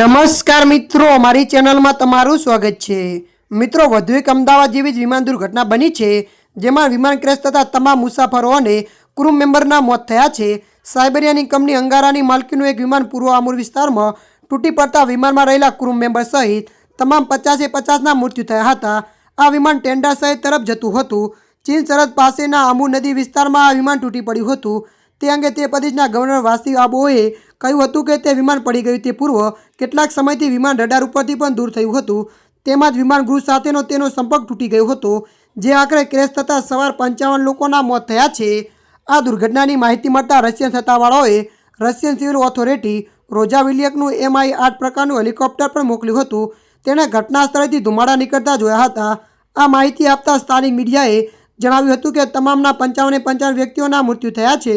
નમસ્કાર મિત્રો મારી ચેનલમાં તમારું સ્વાગત છે. મિત્રો, વધુ એક અમદાવાદ જેવી જ વિમાન દુર્ઘટના બની છે, જેમાં વિમાન ક્રેશ થતાં તમામ મુસાફરો અને ક્રૂ મેમ્બરના મોત થયા છે. સાયબેરિયાની કંપની અંગારાની માલકીનું એક વિમાન પૂર્વ આમુર વિસ્તારમાં તૂટી પડતા વિમાનમાં રહેલા ક્રૂ મેમ્બર સહિત તમામ પચાસે પચાસના મૃત્યુ થયા હતા. આ વિમાન ટેન્ડા સહિત તરફ જતું હતું. ચીન સરહદ પાસેના આમુ નદી વિસ્તારમાં આ વિમાન તૂટી પડ્યું હતું. તે અંગે તે પ્રદેશના ગવર્નર વાસી આબોએ કહ્યું હતું કે તે વિમાન પડી ગયું તે પૂર્વ કેટલાક સમયથી વિમાન રડાર ઉપરથી પણ દૂર થયું હતું. તેમજ વિમાન ગૃહ સાથેનો તેનો સંપર્ક તૂટી ગયો હતો, જે આખરે ક્રેશ થતાં સવાર પંચાવન લોકોના મોત થયા છે. આ દુર્ઘટનાની માહિતી મળતા રશિયન સત્તાવાળાઓએ રશિયન સિવિલ ઓથોરિટી રોજા વિલિયકનું એમઆઈ આઠ પ્રકારનું હેલિકોપ્ટર પણ મોકલ્યું હતું. તેણે ઘટના સ્થળેથી ધુમાડા નીકળતા જોયા હતા. આ માહિતી આપતા સ્થાનિક મીડિયાએ જણાવ્યું હતું કે તમામના પંચાવને પંચાવન વ્યક્તિઓના મૃત્યુ થયા છે.